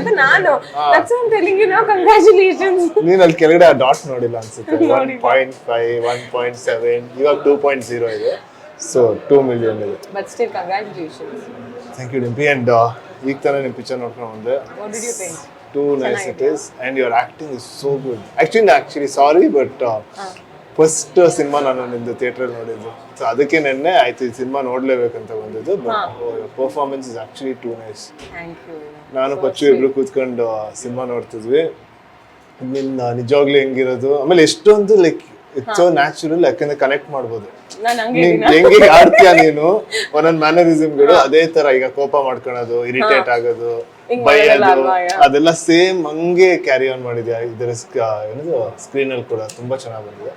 ಅಂತ ನಾನು. That's I telling you know congratulations ನೀನು ಅಲ್ಲಿ ಕೆಳಗಡೆ ಆ ಡಾಟ್ ನೋಡಿಲ್ಲ ಅನ್ಸುತ್ತೆ one point five one point seven ಇವಾಗ ಟೂ ಪಾಯಿಂಟ್ ಜೀರೋ ಇದೆ. ಸೊ ಟೂ ಮಿಲಿಯನ್ ಇದೆ. But still congratulations thank you Dimpi and ಈಗ ತಾನೇ ನಿಮ್ಮ ಪಿಕ್ಚರ್ ನೋಡ್ಕೊಂಡು ಬಂದೆ. Too nice it is and your acting is so good actually actually sorry but first cinema ನಾನು ನಿಮ್ದು ಥಿಯೇಟ್ರಲ್ಲಿ ನೋಡಿದ್ದು. ಸೊ ಅದಕ್ಕೆ ನೆನ್ನೆ ಆಯ್ತು ಈ ಸಿನಿಮಾ ನೋಡ್ಲೇಬೇಕಂತ ಬಂದಿದ್ದು but performance is actually too nice ನಾನು ಪಚ್ಚು ಇಬ್ರು ಕೂತ್ಕೊಂಡು ಸಿನಿಮಾ ನೋಡ್ತಿದ್ವಿ. ನಿನ್ನ ನಿಜವಾಗ್ಲೂ ಹೆಂಗಿರೋದು ಆಮೇಲೆ ಎಷ್ಟೊಂದು ಲೈಕ್ ಇಟ್ಸ್ ಸೋ ನ್ಯಾಚುರಲ್ ಯಾಕಂದ್ರೆ ಕನೆಕ್ಟ್ ಮಾಡ್ಬೋದು. ನಾನು ಹಂಗೆ ಆಡ್ತೀಯ ನೀನು? ಒಂದೊಂದ್ ಮ್ಯಾನರಿಸಮ್ಗಳು ಅದೇ ತರ ಈಗ ಕೋಪ ಮಾಡ್ಕೊಳೋದು ಇರಿಟೇಟ್ ಆಗೋದು ಬೈಯೋದು ಅದೆಲ್ಲ ಸೇಮ್ ಹಂಗೆ ಕ್ಯಾರಿ ಆನ್ ಮಾಡಿದ್ಯಾ? ಇದರ ಏನದು ಸ್ಕ್ರೀನ್ ಅಲ್ಲಿ ಕೂಡ ತುಂಬಾ ಚೆನ್ನಾಗಿ ಬಂದಿದೆ.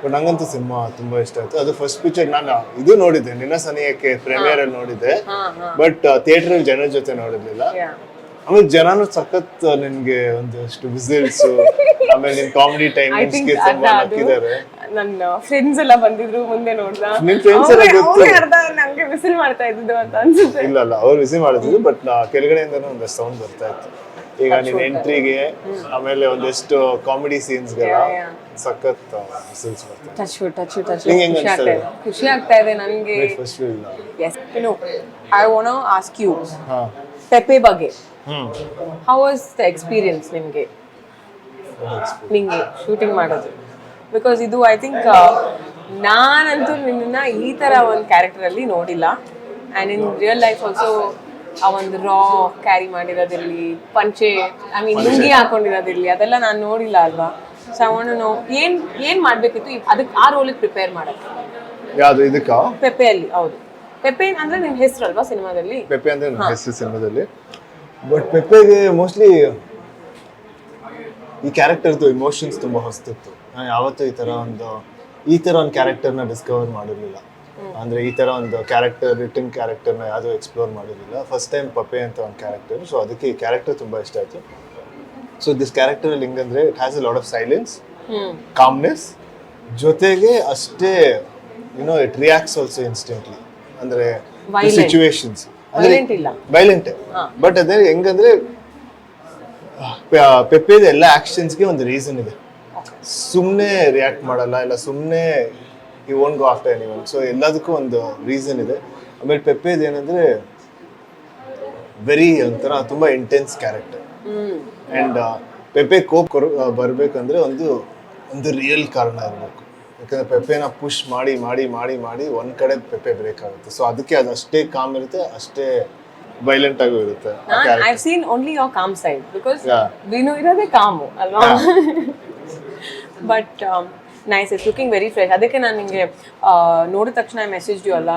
ಬಟ್ ನಂಗಂತೂ ಸಿನಿಮಾ ತುಂಬಾ ಇಷ್ಟ ಆಯ್ತು. ಅದು ಫಸ್ಟ್ ಪಿಕ್ಚರ್ ನಾನು ಇದು ನೋಡಿದ್ದೆ ನಿನ್ನ ಸನಿಯಕ್ಕೆ ಪ್ರೀಮಿಯರ್ ಅಲ್ಲಿ ನೋಡಿದ್ದೆ. ಬಟ್ ಥಿಯೇಟರ್ ಅಲ್ಲಿ ಜನರ ಜೊತೆ ನೋಡಿರ್ಲಿಲ್ಲ. ಆಮೇಲೆ ಜನನು ಸಖತ್ ನಿನ್ಗೆ ಒಂದಷ್ಟು ವಿಸಿಲ್ಸ್ ಆಮೇಲೆ ನಿನ್ ಕಾಮಿಡಿ ಟೈಮ್ ಹಾಕಿದ್ದಾರೆ. ನನ್ನ ಫ್ರೆಂಡ್ಸ್ ಎಲ್ಲ ಬಂದಿದ್ರು ಮುಂದೆ ನೋಡ್ದ. ನಿನ್ ಫ್ರೆಂಡ್ಸ್ ಎಲ್ಲ ಗೊತ್ತು. ಅರ್ಧ ನಂಗೆ ಮಾಡ್ತಾ ಇದ್ದು ಅಂತ ಅನ್ಸುತ್ತೆ. ಇಲ್ಲ ಅಲ್ಲ ಅವ್ರು ವಿಸಿಲ್ ಮಾಡ್ತಿದ್ರು ಬಟ್ ಕೆಳಗಡೆಯಿಂದನೂ ಒಂದಷ್ಟು ಸೌಂಡ್ ಬರ್ತಾ ಇತ್ತು. ಈಗ ನಿನ್ ಎಂಟ್ರಿಗೆ ಆಮೇಲೆ ಒಂದಷ್ಟು ಕಾಮಿಡಿ ಸೀನ್ಸ್. ಸಖತ್ ವಿಸಿಲ್ಸ್ ಟಚ್ ಟಚ್ ಟಚ್ ಖುಷಿ ಆಗ್ತಾ ಇದೆ. ನನಗೆ. I want ask you Pepe ಬಗ್ಗೆ. ಹೌ ವಾಸ್ ದ ಎಕ್ಸ್ಪೀರಿಯನ್ಸ್ ನಿಮಗೆ? ನಿಮಗೆ ಶೂಟಿಂಗ್ ಮಾಡೋದು. ಬಿಕಾಸ್ ಇದು ಐ ಥಿಂಕ್ ನಾನಂತೂ ನಿನ್ನ ಈ ಥರ ಒಂದು ಕ್ಯಾರೆಕ್ಟರಲ್ಲಿ ನೋಡಿಲ್ಲ. And in real life also ಆ ಒಂದು ರಾ ಕ್ಯಾರಿ ಮಾಡಿರೋದಿರಲಿ ಪಂಚೆ ಐ ಮೀನ್ ಲುಂಗಿ ಹಾಕೊಂಡಿರೋದಿರಲಿ ಅದೆಲ್ಲ ನಾನು ನೋಡಿಲ್ಲ ಅಲ್ವಾ? ಸೊ ಐ ವಾಂಟ್ ನೋ ಮಾಡ್ಬೇಕಿತ್ತು ಏನು ಮಾಡಬೇಕಿತ್ತು? ಅದಕ್ಕೆ ಆ ರೋಲಿಗೆ ಪ್ರಿಪೇರ್ ಮಾಡಕ್ಕೆ ಯಾವ್ದು ಇದಕ್ಕ? ಪೆಪ್ಪೆಯಲ್ಲಿ ಹೌದು. ಪೆಪ್ಪೆ ಅಂದ್ರೆ ನಿಮ್ಮ ಹೆಸರಲ್ವಾ ಸಿನಿಮಾದಲ್ಲಿ? ಪೆಪೆ ಅಂದ್ರೆ ನನ್ನ ಹೆಸರು ಸಿನಿಮಾದಲ್ಲಿ. ಬಟ್ ಪೆಪ್ಪೆಗೆ ಮೋಸ್ಟ್ಲಿ ಈ ಕ್ಯಾರೆಕ್ಟರ್ದು ಇಮೋಷನ್ಸ್ ತುಂಬಾ ಹೊಸ್ತಿತ್ತು. ನಾನು ಯಾವತ್ತೂ ಈ ತರ ಒಂದು ಈ ತರ ಒಂದು ಕ್ಯಾರೆಕ್ಟರ್ನ ಡಿಸ್ಕವರ್ ಮಾಡಿರ್ಲಿಲ್ಲ. ಅಂದ್ರೆ ಈ ತರ ಒಂದು ಕ್ಯಾರೆಕ್ಟರ್ ರಿಟರ್ನ್ ಕ್ಯಾರೆಕ್ಟರ್ನ ಯಾವುದು ಎಕ್ಸ್ಪ್ಲೋರ್ ಮಾಡಿರಲಿಲ್ಲ ಫಸ್ಟ್ ಟೈಮ್ ಪಪ್ಪೆ ಅಂತ ಒಂದು ಕ್ಯಾರೆಕ್ಟರ್ ಸೊ ಅದಕ್ಕೆ ಈ ಕ್ಯಾರೆಕ್ಟರ್ ತುಂಬಾ ಇಷ್ಟ ಆಯ್ತು. ಸೊ ದಿಸ್ ಕ್ಯಾರೆಕ್ಟರ್ ಲಿಂಗ್ ಅಂದ್ರೆ it has a lot of silence calmness ಜೊತೆಗೆ ಅಷ್ಟೇ you know it reacts also instantly ಅಂದ್ರೆ. ಸಿಚುವೇಶನ್ಸ್ ವೈಲೆಂಟ್ ಬಟ್ ಅದೇ ಹೆಂಗಂದ್ರೆ ಪೆಪ್ಪೆದ ಎಲ್ಲ ಆಕ್ಷನ್ಸ್ಗೆ ಒಂದು ರೀಸನ್ ಇದೆ. ಸುಮ್ಮನೆ ರಿಯಾಕ್ಟ್ ಮಾಡಲ್ಲ ಇಲ್ಲ ಸುಮ್ಮನೆ ಈ own go after anyone so ಎಲ್ಲದಕ್ಕೂ ಒಂದು ರೀಸನ್ ಇದೆ. ಆಮೇಲೆ ಪೆಪ್ಪೆದು ಏನಂದ್ರೆ ವೆರಿ ಒಂಥರ ತುಂಬ intense character and and Pepe coop ಕೊರ್ ಬರ್ಬೇಕಂದ್ರೆ ಒಂದು ಒಂದು ರಿಯಲ್ ಕಾರಣ ಇರಬೇಕು. ಯಾಕಂದ್ರೆ ಪೆಪ್ಪೆನ ಪುಷ್ ಮಾಡಿ ಮಾಡಿ ಮಾಡಿ ಮಾಡಿ ಒಂದ್ ಕಡೆ ಪೆಪ್ಪೆ ಬ್ರೇಕ್ ಆಗುತ್ತೆ. ಸೊ ಅದಕ್ಕೆ ಅದು ಅಷ್ಟೇ ಕಾಮ್ ಇರುತ್ತೆ ಅಷ್ಟೇ ವೈಲೆಂಟ್ ಆಗೂ ಇರುತ್ತೆ scene only your calm side because ನೀನು ಇರೋದೇ ಕಾಮು ಅಲ್ವಾ? But nice is looking very fresh ಅದಕ್ಕೆ ನಾನು ನಿಮಗೆ ನೋಡಿದ ತಕ್ಷಣ ಮೆಸೇಜ್ ಯು ಅಲ್ಲ